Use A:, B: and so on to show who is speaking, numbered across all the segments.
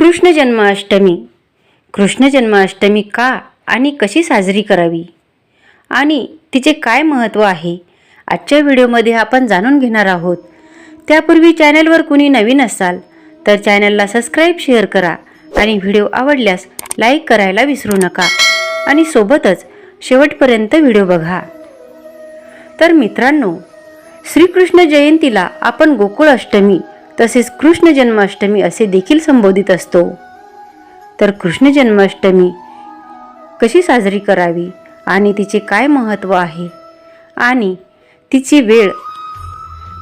A: कृष्ण जन्माष्टमी. कृष्ण जन्माष्टमी का आणि कशी साजरी करावी? आणि तिचे काय महत्त्व आहे? आजच्या व्हिडिओमध्ये आपण जाणून घेणार आहोत. त्यापूर्वी चॅनलवर कुणी नवीन असाल तर चॅनलला सबस्क्राईब शेअर करा आणि व्हिडिओ आवडल्यास लाईक करायला विसरू नका. आणि सोबतच शेवटपर्यंत व्हिडिओ बघा. तर मित्रांनो श्रीकृष्ण जयंतीला आपण गोकुळ अष्टमी तसेच कृष्ण जन्माष्टमी असे देखील संबोधित असतो. तर कृष्ण जन्माष्टमी कशी साजरी करावी आणि तिचे काय महत्त्व आहे? आणि तिची वेळ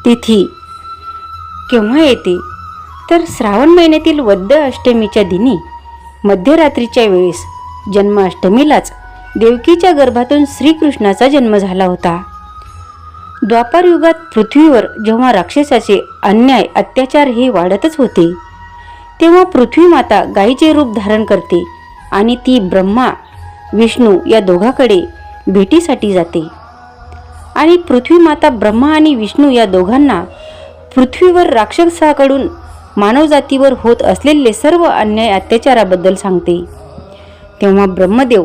A: तिथी केव्हा येते? तर श्रावण महिन्यातील वद्य अष्टमीच्या दिनी मध्यरात्रीच्या वेळेस जन्माष्टमीलाच देवकीच्या गर्भातून श्रीकृष्णाचा जन्म झाला होता. द्वापारयुगात पृथ्वीवर जेव्हा राक्षसाचे अन्याय अत्याचार हे वाढतच होते तेव्हा पृथ्वी माता गायीचे रूप धारण करते आणि ती ब्रह्मा विष्णू या दोघाकडे भेटीसाठी जाते. आणि पृथ्वी माता ब्रह्मा आणि विष्णू या दोघांना पृथ्वीवर राक्षसाकडून मानवजातीवर होत असलेले सर्व अन्याय अत्याचाराबद्दल सांगते. तेव्हा ब्रह्मदेव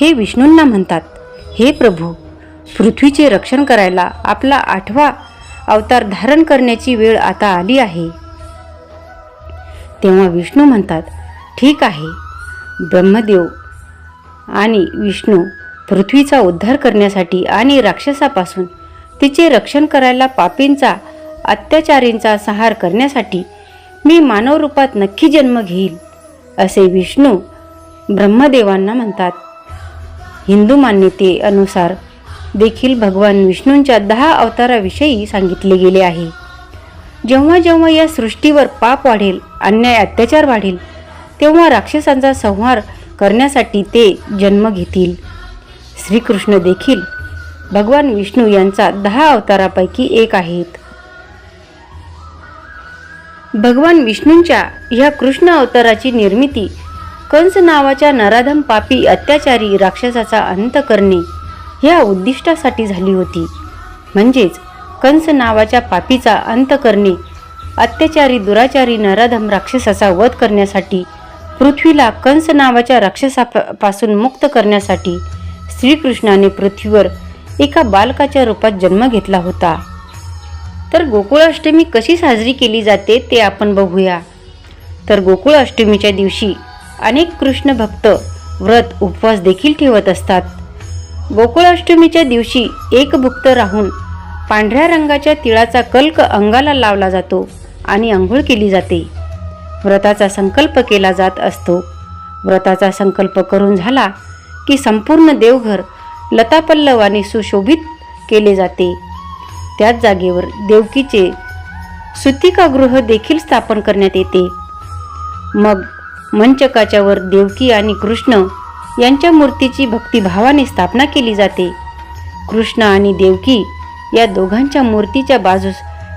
A: हे विष्णूंना म्हणतात हे प्रभू पृथ्वीचे रक्षण करायला आपला आठवा अवतार धारण करण्याची वेळ आता आली आहे. तेव्हा विष्णू म्हणतात ठीक आहे. ब्रह्मदेव आणि विष्णू पृथ्वीचा उद्धार करण्यासाठी आणि राक्षसापासून तिचे रक्षण करायला पापींचा अत्याचारींचा संहार करण्यासाठी मी मानव रूपात नक्की जन्म घेईल असे विष्णू ब्रह्मदेवांना म्हणतात. हिंदू मान्यतेनुसार देखील भगवान विष्णूंच्या दहा अवताराविषयी सांगितले गेले आहे. जेव्हा जेव्हा या सृष्टीवर पाप वाढेल अन्याय अत्याचार वाढेल तेव्हा राक्षसांचा संहार करण्यासाठी ते जन्म घेतील. श्रीकृष्ण देखील भगवान विष्णू यांचा दहा अवतारापैकी एक आहेत. भगवान विष्णूंच्या ह्या कृष्ण अवताराची निर्मिती कंस नावाच्या नराधम पापी अत्याचारी राक्षसाचा अंत करणे ह्या उद्दिष्टासाठी झाली होती. म्हणजेच कंस नावाच्या पापीचा अंत करणे अत्याचारी दुराचारी नराधम राक्षसाचा वध करण्यासाठी पृथ्वीला कंस नावाच्या राक्षसापासून मुक्त करण्यासाठी श्रीकृष्णाने पृथ्वीवर एका बालकाच्या रूपात जन्म घेतला होता. तर गोकुळाष्टमी कशी साजरी केली जाते ते आपण बघूया. तर गोकुळाष्टमीच्या दिवशी अनेक कृष्ण भक्त व्रत उपवास देखील ठेवत असतात. गोकुळाष्टमीच्या दिवशी एक भुक्त राहून पांढऱ्या रंगाच्या तिळाचा कल्क अंगाला लावला जातो आणि आंघोळ केली जाते. व्रताचा संकल्प केला जात असतो. व्रताचा संकल्प करून झाला की संपूर्ण देवघर लतापल्लवाने सुशोभित केले जाते. त्याच जागेवर देवकीचे सुतिकागृह देखील स्थापन करण्यात येते. मग मंचकाच्या वर देवकी आणि कृष्ण यांच्या मूर्तीची भक्तिभावाने स्थापना केली जाते. कृष्ण आणि देवकी या दोघांच्या मूर्तीच्या बाजूस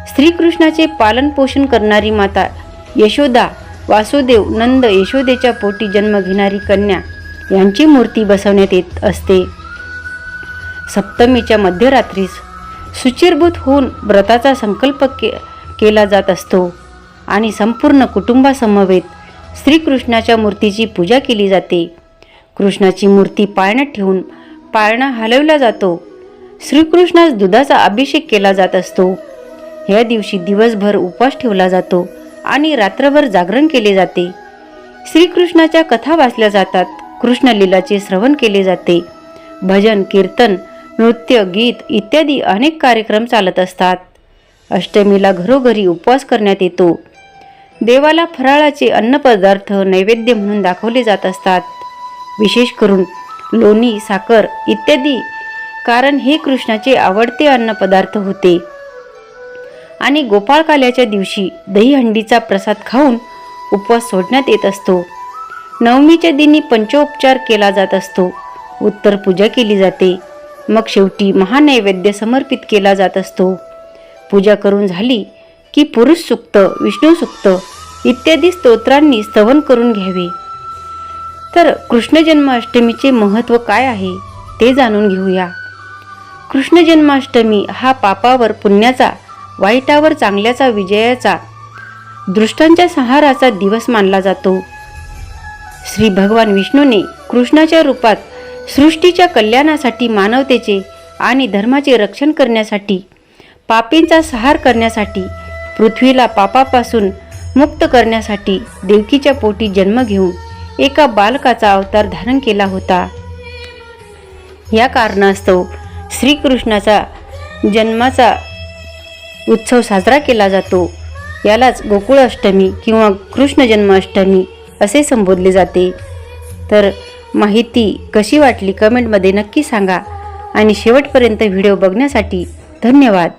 A: श्रीकृष्णाचे पालनपोषण करणारी माता यशोदा वासुदेव नंद यशोदेच्या पोटी जन्म घेणारी कन्या यांची मूर्ती बसवण्यात येत असते. सप्तमीच्या मध्यरात्रीस सुचिरभूत होऊन व्रताचा संकल्प के केला जात असतो आणि संपूर्ण कुटुंबासमवेत श्रीकृष्णाच्या मूर्तीची पूजा केली जाते. कृष्णाची मूर्ती पाळण्यात ठेवून पाळणा हलवला जातो. श्रीकृष्णास दुधाचा अभिषेक केला जात असतो. ह्या दिवशी दिवसभर उपवास ठेवला जातो आणि रात्रभर जागरण केले जाते. श्रीकृष्णाच्या कथा वाचल्या जातात. कृष्णलीलाचे श्रवण केले जाते. भजन कीर्तन नृत्य गीत इत्यादी अनेक कार्यक्रम चालत असतात. अष्टमीला घरोघरी उपवास करण्यात येतो. देवाला फराळाचे अन्नपदार्थ नैवेद्य म्हणून दाखवले जात असतात. विशेष करून लोणी साखर इत्यादी. कारण हे कृष्णाचे आवडते अन्नपदार्थ होते. आणि गोपाळकाल्याच्या दिवशी दहीहंडीचा प्रसाद खाऊन उपवास सोडण्यात येत असतो. नवमीच्या दिनी पंचोपचार केला जात असतो. उत्तर पूजा केली जाते. मग शेवटी महानैवेद्य समर्पित केला जात असतो. पूजा करून झाली की पुरुष सुक्त विष्णू सुक्त इत्यादी स्तोत्रांनी स्तवन करून घ्यावे. तर कृष्ण जन्माष्टमीचे महत्त्व काय आहे ते जाणून घेऊया. कृष्ण जन्माष्टमी हा पापावर पुण्याचा वाईटावर चांगल्याचा विजयाचा दृष्टांच्या संहाराचा दिवस मानला जातो. श्री भगवान विष्णूने कृष्णाच्या रूपात सृष्टीच्या कल्याणासाठी मानवतेचे आणि धर्माचे रक्षण करण्यासाठी पापींचा सहार करण्यासाठी पृथ्वीला पापापासून मुक्त करण्यासाठी देवकीच्या पोटी जन्म घेऊन एका बालकाचा अवतार धारण केला होता. या कारणास्तव श्रीकृष्णाचा जन्माचा उत्सव साजरा केला जातो. यालाच गोकुळ अष्टमी किंवा कृष्ण जन्माष्टमी असे संबोधले जाते. तर माहिती कशी वाटली कमेंटमध्ये नक्की सांगा आणि शेवटपर्यंत व्हिडिओ बघण्यासाठी धन्यवाद.